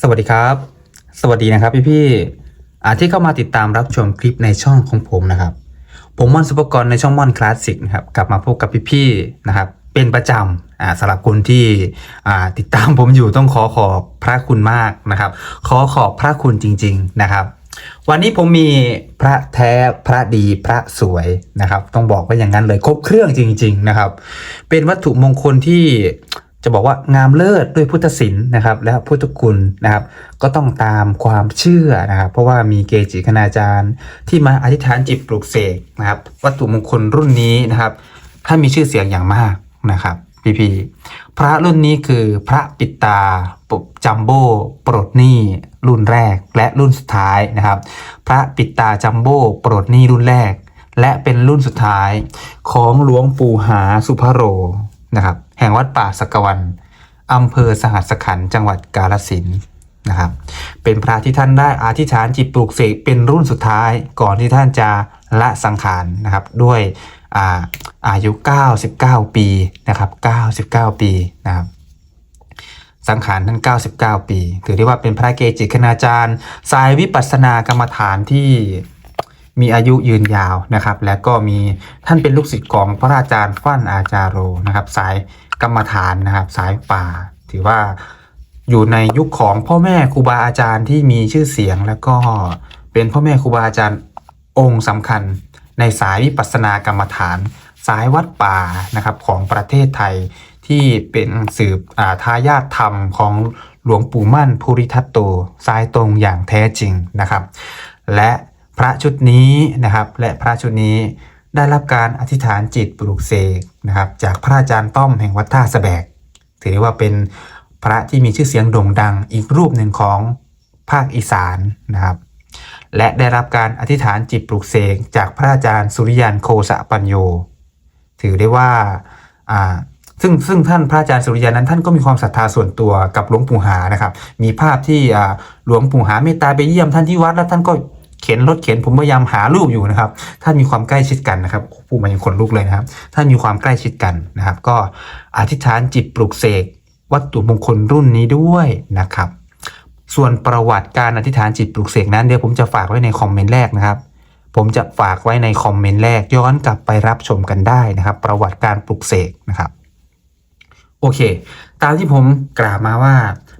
สวัสดีครับ สวัสดีนะครับพี่พี่อาที่เข้ามาติดตามรับชมคลิปในช่องของผมนะครับ ผมม่อนสุปกรณ์ในช่องม่อนคลาสสิกนะครับกลับมาพบกับพี่พี่นะครับเป็นประจำอ่าสำหรับคนที่อ่าติดตามผมอยู่ต้องขอขอบพระคุณมากนะครับ ขอขอบพระคุณจริง ๆนะครับ วันนี้ผมมีพระแท้พระดีพระสวยนะครับ ต้องบอกว่าอย่างนั้นเลยครบเครื่องจริง ๆนะครับ เป็นวัตถุมงคลที่ จะบอกว่างามเลิศด้วยพุทธศิลป์นะครับ และพุทธคุณนะครับ ก็ต้องตามความเชื่อนะครับ เพราะว่ามีเกจิคณาจารย์ ที่มาอธิษฐานจิตปลูกเสกนะครับ วัตถุมงคลรุ่นนี้นะครับท่านมีชื่อเสียงอย่างมากนะครับพี่พีพระรุ่นนี้คือพระปิตาปกจัมโบ้ปลดหนี้รุ่นแรกและรุ่นสุดท้ายนะครับ พระปิตาจัมโบ้ปลดหนี้รุ่นแรก และเป็นรุ่นสุดท้ายของหลวงปู่หาสุภโรนะครับ แห่งวัดป่าสกวันอำเภอสหัสขันจังหวัดกาฬสินนะครับ เป็นพระที่ท่านได้อธิษฐานจิตปลูกเสกเป็นรุ่นสุดท้ายก่อนที่ท่านจะละสังขารนะครับด้วยอาอายุ 99 ปีนะครับ99 ปีนะครับสังขารท่าน 99 ปี ถือได้ว่าเป็นพระเกจิคณาจารย์ สายวิปัสสนากรรมฐานที่มีอายุยืนยาวนะครับ และก็มีท่านเป็นลูกศิษย์ของพระอาจารย์ฟั่นอาจารโรนะครับ สาย กรรมฐานนะครับ สายป่า ถือว่าอยู่ในยุคของพ่อแม่ครูบาอาจารย์ที่มีชื่อเสียง แล้วก็เป็นพ่อแม่ครูบาอาจารย์องค์สำคัญ ในสายวิปัสสนากรรมฐาน สายวัดป่านะครับของประเทศไทยที่เป็นสืบาทายาทธรรมของหลวงปู่มั่นภูริทัตโตสายตรงอย่างแท้จริงนะครับ และพระชุดนี้นะครับและพระชุดนี้ได้รับการอธิษฐานจิตปลุกเสก นะครับจากพระอาจารย์ต้อมแห่งวัดท่าสะแบก ถือได้ว่าเป็นพระที่มีชื่อเสียงโด่งดังอีกรูปหนึ่งของภาคอีสานนะครับ และได้รับการอธิษฐานจิตปลุกเสกจากพระอาจารย์สุริยันโคสะปัญโย ถือได้ว่าซึ่งซึ่งท่านพระอาจารย์สุริยันนั้นท่านก็มีความศรัทธาส่วนตัวกับหลวงปู่หานะครับ มีภาพที่หลวงปู่หาเมตตาไปเยี่ยมท่านที่วัดแล้วท่านก็ เข็นรถเข็นผมพยายามหารูปอยู่นะครับท่านมีความใกล้ชิดกันนะครับผู้มายังคนลุกเลยนะครับท่านมีความใกล้ชิดกันนะครับ ก็อธิษฐานจิตปลุกเสกวัตถุมงคลรุ่นนี้ด้วยนะครับ ส่วนประวัติการอธิษฐานจิตปลุกเสกนั้นเดี๋ยวผมจะฝากไว้ในคอมเมนต์แรกนะครับ ผมจะฝากไว้ในคอมเมนต์แรกย้อนกลับไปรับชมกันได้นะครับ ประวัติการปลุกเสกนะครับ โอเค ตามที่ผมกล่าวมาว่า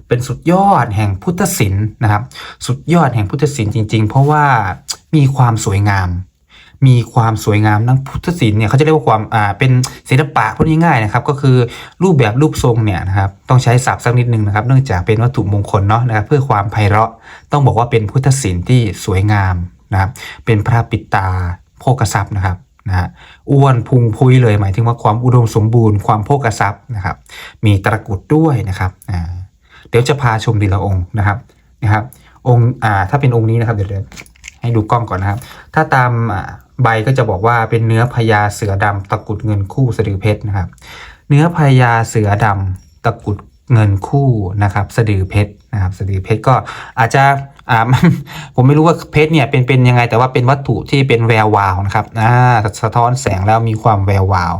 เป็นสุดยอดแห่งพุทธศิลป์นะครับ สุดยอดแห่งพุทธศิลป์จริง ๆ เพราะว่ามีความสวยงาม มีความสวยงามทั้งพุทธศิลป์เนี่ยเขาจะเรียกว่าความอ่าเป็นศิลปะพูดง่ายๆนะครับ ก็คือรูปแบบรูปทรงเนี่ยนะครับต้องใช้ศัพท์สักนิดนึงนะครับ เนื่องจากเป็นวัตถุมงคลเนาะนะครับเพื่อความไพเราะต้องบอกว่าเป็นพุทธศิลป์ที่สวยงามนะครับเป็นพระปิตาโภกทรัพย์นะครับนะอ้วนพุงพุยเลยหมายถึงว่าความอุดมสมบูรณ์ความโภกทรัพย์นะครับ มีตะกรุดด้วยนะครับอ่า เดี๋ยวจะพาชมทีละองค์นะครับนะครับ องค์อ่าถ้าเป็นองค์นี้นะครับเดี๋ยวให้ดูกล้องก่อนนะครับ ถ้าตามใบก็จะบอกว่าเป็นเนื้อพญาเสือดำตะกุดเงินคู่สะดือเพชรนะครับ เนื้อพญาเสือดำตะกุดเงินคู่นะครับ สะดือเพชรนะครับ สะดือเพชรก็อาจจะอ่าผมไม่รู้ว่าเพชรเนี่ยเป็นเป็นยังไงแต่ว่าเป็นวัตถุที่เป็นแวววาวนะครับอ่าสะท้อนแสงแล้วมีความแวววาว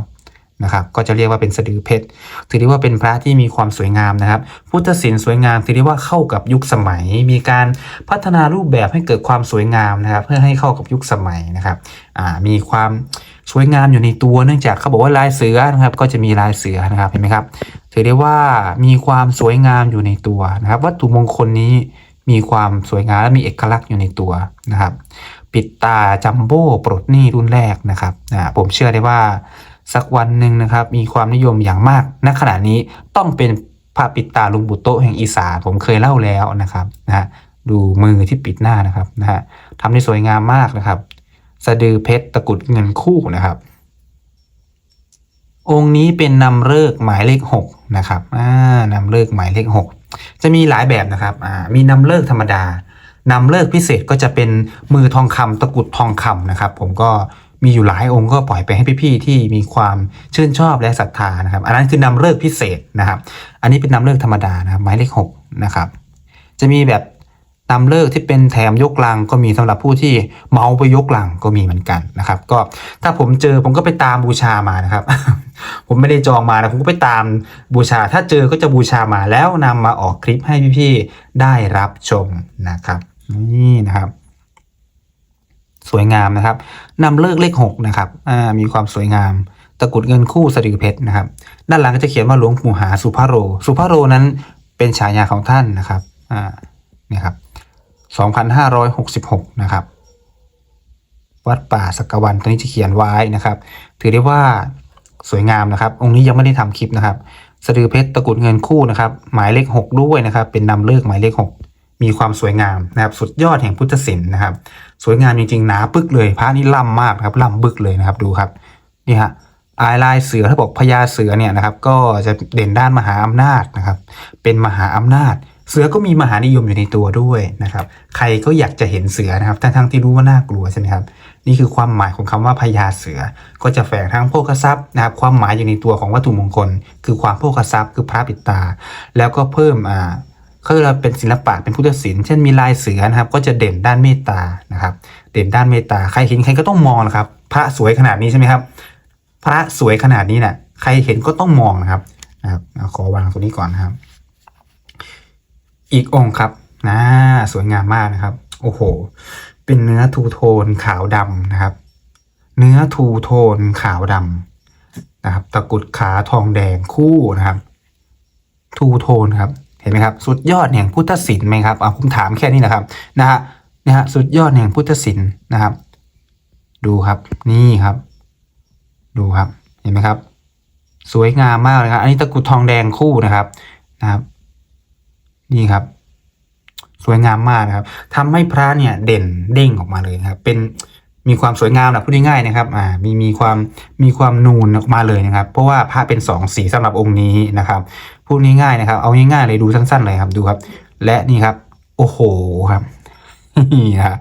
นะครับก็จะเรียกว่าเป็นสะดือเพชรถือได้ว่าเป็นพระที่มีความสวยงามนะครับ พุทธศิลป์สวยงามถือได้ว่าเข้ากับยุคสมัย มีการพัฒนารูปแบบให้เกิดความสวยงามนะครับ เพื่อให้เข้ากับยุคสมัยนะครับมีความสวยงามอยู่ในตัวเนื่องจากเขาบอกว่าลายเสือนะครับ ก็จะมีลายเสือนะครับเห็นไหมครับ ถือได้ว่ามีความสวยงามอยู่ในตัวนะครับ วัตถุมงคลนี้มีความสวยงามและมีเอกลักษณ์อยู่ในตัวนะครับ ปิดตาจัมโบ้ปลดหนี้รุ่นแรกนะครับผมเชื่อได้ว่า สักวันหนึ่งนะครับ มีความนิยมอย่างมาก ณ ขณะนี้ต้องเป็นพระปิดตาลุงบุโตะแห่งอีสานผมเคยเล่าแล้วนะครับนะฮะดูมือที่ปิดหน้านะครับนะฮะทำได้สวยงามมากนะครับ สะดือเพชรตะกุดเงินคู่นะครับ องค์นี้เป็นนำเลิกหมายเลขหกนะครับอ่านำเลิกหมายเลขหกจะมีหลายแบบนะครับอ่ามีนำเลิกธรรมดานำเลิกพิเศษก็จะเป็นมือทองคำตะกุดทองคำนะครับ ผมก็ มีอยู่หลายองค์ก็ปล่อยไปให้พี่ๆที่มีความชื่นชอบและศรัทธานะครับ อันนั้นคือนำเลิกพิเศษนะครับ อันนี้เป็นนำเลิกธรรมดานะครับหมายเลขหกนะครับ จะมีแบบนำเลิกที่เป็นแถมยกลังก็มีสำหรับผู้ที่เมาไปยกลังก็มีเหมือนกันนะครับ ก็ถ้าผมเจอผมก็ไปตามบูชามานะครับ ผมไม่ได้จองมานะผมก็ไปตามบูชา ถ้าเจอก็จะบูชามาแล้วนำมาออกคลิปให้พี่ๆได้รับชมนะครับ นี่นะครับ สวยงามนะครับนำเลิกเลขหกนะครับมีความสวยงาม ตะกุดเงินคู่สะดือเพชรนะครับ ด้านหลังก็จะเขียนว่าหลวงปู่หาสุภาโร สุภาโรนั้นเป็นฉายาของท่านนะครับอ่านี่ครับ2566 นะครับ วัดป่าสักวันตอนนี้จะเขียนไว้นะครับ ถือได้ว่าสวยงามนะครับ องค์นี้ยังไม่ได้ทำคลิปนะครับ สะดือเพชรตะกุดเงินคู่นะครับ หมายเลข 6 ด้วยนะครับ เป็นนำเลิกหมายเลข 6 มีความสวยงามนะครับสุดยอดแห่งพุทธศิลป์นะครับ สวยงามจริงๆหนาปึกเลย พระนี่ล่ำมากนะครับล่ำบึกเลยนะครับดูครับนี่ฮะอายลายเสือถ้าบอกพญาเสือเนี่ยนะครับ ก็จะเด่นด้านมหาอำนาจนะครับ เป็นมหาอำนาจ เสือก็มีมหานิยมอยู่ในตัวด้วยนะครับ ใครก็อยากจะเห็นเสือนะครับทั้งๆที่รู้ว่าน่ากลัวใช่ไหมครับ นี่คือความหมายของคำว่าพญาเสือ ก็จะแฝงทั้งโภคทรัพย์นะครับ ความหมายอยู่ในตัวของวัตถุมงคล คือความโภคทรัพย์ คือพระปิดตา แล้วก็เพิ่มอ่า เขาเรียกว่าเป็นศิลปะเป็นพุทธศิลป์เช่นมีลายเสือนะครับ ก็จะเด่นด้านเมตตานะครับ เด่นด้านเมตตาใครเห็นใครก็ต้องมองนะครับ พระสวยขนาดนี้ใช่ไหมครับ พระสวยขนาดนี้น่ะใครเห็นก็ต้องมองนะครับนะครับขอวางตัวนี้ก่อนนะครับ อีกองค์ครับนะสวยงามมากนะครับ โอ้โห เป็นเนื้อทูโทนขาวดำนะครับ เนื้อทูโทนขาวดำนะครับ ตะกรุดขาทองแดงคู่นะครับ ทูโทนครับ เห็นไหมครับสุดยอดแห่งพุทธศิลป์ไหมครับผมถามแค่นี้นะครับนะฮะนะฮะสุดยอดแห่งพุทธศิลป์นะครับ ดูครับนี่ครับ ดูครับเห็นไหมครับ สวยงามมากเลยครับ อันนี้ตะกุดทองแดงคู่นะครับนะครับ นี่ครับ สวยงามมากนะครับทำให้พระเนี่ยเด่นเด้งออกมาเลยนะครับ เป็นมีความสวยงามนะพูดง่ายๆนะครับ อ่า มีมีความมีความนูนออกมาเลยนะครับ เพราะว่าพระเป็นสองสีสำหรับองค์นี้นะครับ พูดง่ายๆนะครับ เอาง่ายๆเลยดูสั้นๆเลยครับดูครับ และนี่ครับ โอ้โหครับนี่ฮะ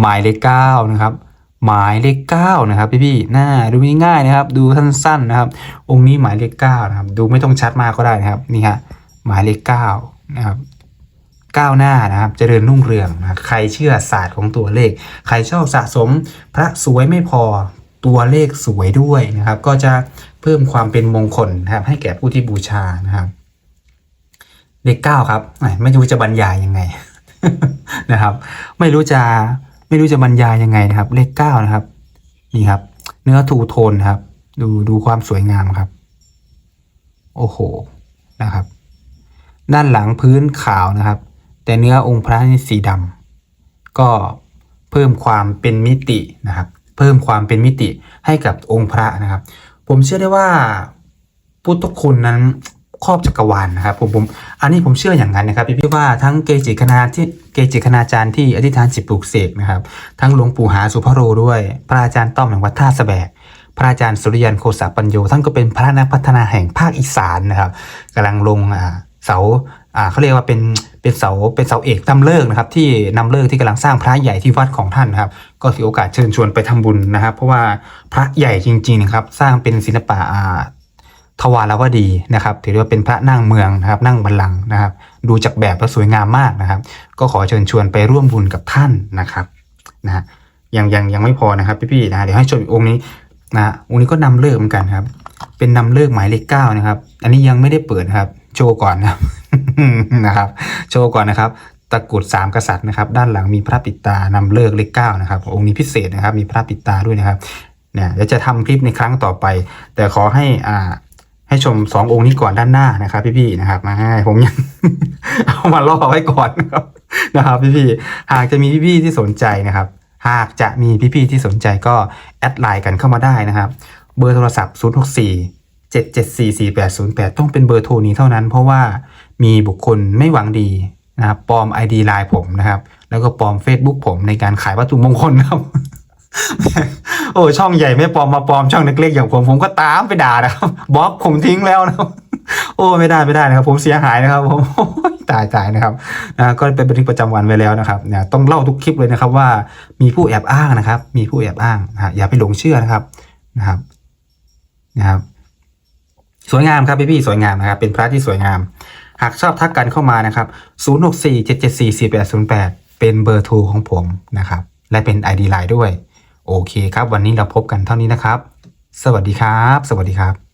หมายเลขเก้านะครับ หมายเลขเก้านะครับพี่ๆน่าดูง่ายๆนะครับ ดูสั้นๆนะครับ องค์นี้หมายเลขเก้านะครับ ดูไม่ต้องชัดมากก็ได้นะครับ นี่ฮะหมายเลขเก้านะครับก้าวหน้านะครับเจริญรุ่งเรืองนะคใครเชื่อศาสตร์ของตัวเลข ใครชอบสะสมพระสวยไม่พอตัวเลขสวยด้วยนะครับ ก็จะเพิ่มความเป็นมงคลนะครับ ให้แก่ผู้ที่บูชานะครับ เลขเก้าครับไม่รู้จะบรรยายยังไงนะครับ ไม่รู้จะไม่รู้จะบรรยายยังไงนะครับ เลขเก้านะครับ นี่ครับ เนื้อทูโทนครับ ดูดูความสวยงามครับ โอ้โหนะครับ ด้านหลังพื้นขาวนะครับ แต่เนื้อองค์พระนี่สีดำก็เพิ่มความเป็นมิตินะครับ เพิ่มความเป็นมิติให้กับองค์พระนะครับ ผมเชื่อได้ว่าพุทธคุณนั้น ครอบจักรวาลนะครับผมผมอันนี้ผมเชื่ออย่างนั้นนะครับพี่พี่ว่าทั้งเกจิคณาที่เกจิคณาจารย์ที่อธิษฐานจิตปลูกเสกนะครับ ทั้งหลวงปู่หาสุภโรด้วย พระอาจารย์ต้อมแห่งวัดท่าสะแบกพระอาจารย์สุริยันโคสาปัญโยท่านก็เป็นพระนักพัฒนาแห่งภาคอีสานนะครับกำลังลงเสาเขาเรียกว่าเป็นเป็นเสาเป็นเสาเอกนำเลิกนะครับ ที่นำเลิกที่กำลังสร้างพระใหญ่ที่วัดของท่านนะครับ ก็ถือโอกาสเชิญชวนไปทำบุญนะครับ เพราะว่าพระใหญ่จริงๆนะครับ สร้างเป็นศิลปะ ทวารวดีนะครับถือว่าเป็นพระนั่งเมืองนะครับนั่งบัลลังก์นะครับ ดูจากแบบแล้วสวยงามมากนะครับ ก็ขอเชิญชวนไปร่วมบุญกับท่านนะครับนะฮะยังยังยังไม่พอนะครับพี่ๆนะเดี๋ยวให้ชมอีกองค์นี้นะฮะองค์นี้ก็นำเลิกเหมือนกันครับ เป็นนำเลิกหมายเลขเก้านะครับ อันนี้ยังไม่ได้เปิดครับ โชว์ก่อนนะครับนะครับ โชว์ก่อนนะครับตะกุดสามกษัตริย์นะครับ ด้านหลังมีพระปิตานำเลิกเลขเก้านะครับ องค์นี้พิเศษนะครับ มีพระปิตาด้วยนะครับเนี่ยเดี๋ยวจะทำคลิปในครั้งต่อไป แต่ขอให้อ่า ให้ชมสององค์นี้ก่อนด้านหน้านะครับพี่ๆนะครับมาให้ผมยัง เอามาล่อไว้ก่อนนะครับนะครับพี่ๆหากจะมีพี่ๆที่สนใจนะครับ หากจะมีพี่ๆที่สนใจก็แอดไลน์กันเข้ามาได้นะครับ เบอร์โทรศัพท์ 0 6 4 7 7 4 4 8 0 8 ต้องเป็นเบอร์โทรนี้เท่านั้น เพราะว่ามีบุคคลไม่หวังดีนะครับปลอม ID ไลน์ผมนะครับ แล้วก็ปลอม Facebook ผมในการขายวัตถุมงคลนะครับ โอ้ช่องใหญ่ไม่ปลอมมาปลอมช่องเล็กๆอย่างผมผมก็ตามไปด่านะครับบล็อกผมทิ้งแล้วนะครับโอ้ไม่ได้ไม่ได้นะครับ ผมเสียหายนะครับผมตายตายนะครับนะก็เป็นบันทึกประจำวันไว้แล้วนะครับเนี่ยต้องเล่าทุกคลิปเลยนะครับว่ามีผู้แอบอ้างนะครับ มีผู้แอบอ้างนะฮะอย่าไปหลงเชื่อนะครับนะครับนะครับสวยงามครับพี่ๆสวยงามนะครับ เป็นพระที่สวยงาม หากชอบทักกันเข้ามานะครับ 0647744808 เป็นเบอร์โทรของผมนะครับ และเป็น ID Line ด้วย โอเคครับ วันนี้เราพบกันเท่านี้นะครับ สวัสดีครับ สวัสดีครับ